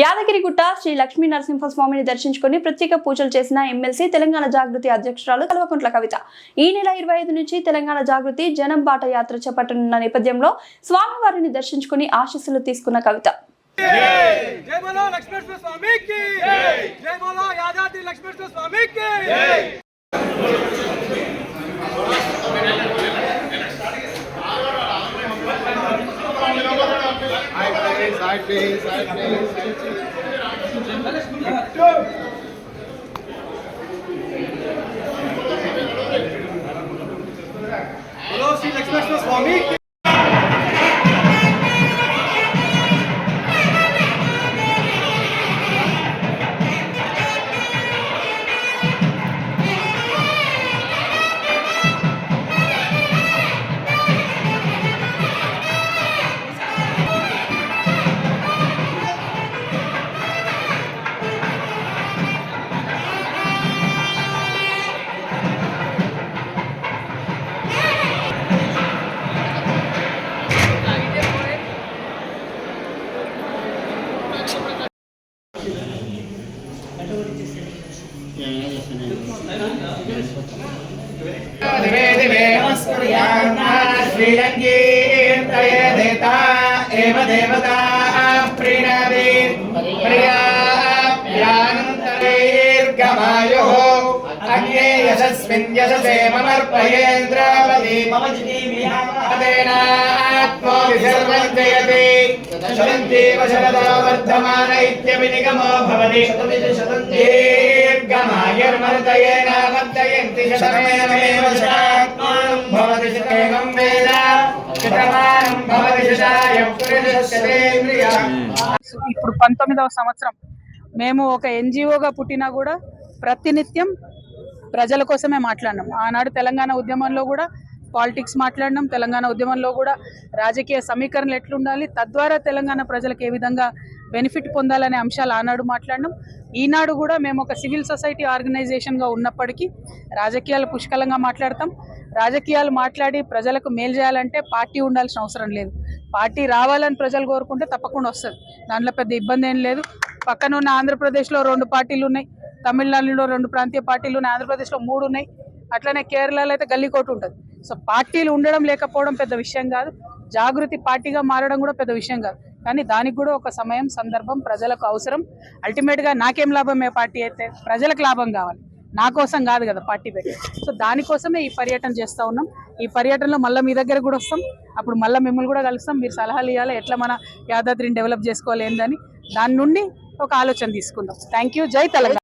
యాదగిరిగుట్ట శ్రీ లక్ష్మీ నరసింహస్వామిని దర్శించుకుని ప్రత్యేక పూజలు చేసిన ఎమ్మెల్సీ తెలంగాణ జాగృతి అధ్యక్షురాలు కల్వకుంట్ల కవిత. ఈ నెల ఇరవై ఐదు నుంచి తెలంగాణ జాగృతి జనం బాట యాత్ర చేపట్టనున్న నేపథ్యంలో స్వామివారిని దర్శించుకుని ఆశీస్సులు తీసుకున్న కవిత. I face, side face. Go! Hello, see next question for me. देता एव देवता प्रीणादि प्रियाप्यानन्तरैर्गमायुः अग्ने यशस्मिन् यशसे ममर्पयेन्द्रावती मम जिजीविहातेनात्मो विसर्वं जयति शतन्तीव शरदो वर्धमान इत्यभिनिगमो भवति दीर्घमायुर्मर्दयेन वर्धयन्ति शतमेनमेव शतात्मानं भवति शतेकं वेद शतमानं भवति शतायं पुरुषस्यतेन्द्रियः ఇప్పుడు పంతొమ్మిదవ సంవత్సరం మేము ఒక ఎన్జిఓగా పుట్టినా కూడా ప్రతినిత్యం ప్రజల కోసమే మాట్లాడినాం ఆనాడు తెలంగాణ ఉద్యమంలో కూడా పాలిటిక్స్ మాట్లాడినాం. తెలంగాణ ఉద్యమంలో కూడా రాజకీయ సమీకరణలు ఎట్లుండాలి తద్వారా తెలంగాణ ప్రజలకు ఏ విధంగా బెనిఫిట్ పొందాలనే అంశాలు ఆనాడు మాట్లాడినాం. ఈనాడు కూడా మేము ఒక సివిల్ సొసైటీ ఆర్గనైజేషన్గా ఉన్నప్పటికీ రాజకీయాలు పుష్కలంగా మాట్లాడతాం. రాజకీయాలు మాట్లాడి ప్రజలకు మేలు చేయాలంటే పార్టీ ఉండాల్సిన అవసరం లేదు. పార్టీ రావాలని ప్రజలు కోరుకుంటే తప్పకుండా వస్తుంది. దాంట్లో పెద్ద ఇబ్బంది ఏం లేదు. పక్కన ఉన్న ఆంధ్రప్రదేశ్లో రెండు పార్టీలు ఉన్నాయి. తమిళనాడులో రెండు ప్రాంతీయ పార్టీలు ఉన్నాయి. ఆంధ్రప్రదేశ్లో మూడు ఉన్నాయి. అట్లనే కేరళలో అయితే గల్లీకోట ఉంటుంది. సో పార్టీలు ఉండడం లేకపోవడం పెద్ద విషయం కాదు. జాగృతి పార్టీగా మారడం కూడా పెద్ద విషయం కాదు. కానీ దానికి కూడా ఒక సమయం సందర్భం ప్రజలకు అవసరం. అల్టిమేట్గా నాకేం లాభం ఏ పార్టీ అయితే? ప్రజలకు లాభం కావాలి. నా కోసం కాదు కదా పార్టీ పెట్టి సో దానికోసమే ఈ పర్యటన చేస్తూ ఉన్నాం. ఈ పర్యటనలో మళ్ళీ మీ దగ్గర కూడా వస్తాం. అప్పుడు మళ్ళీ మిమ్మల్ని కూడా కలుస్తాం. మీరు సలహాలు ఇవ్వాలి. ఎట్లా మన యాదాద్రిని డెవలప్ చేసుకోవాలి ఏందని. దాని నుండి ఒక ఆలోచన తీసుకుందాం. థ్యాంక్ యూ జై తెలంగాణ.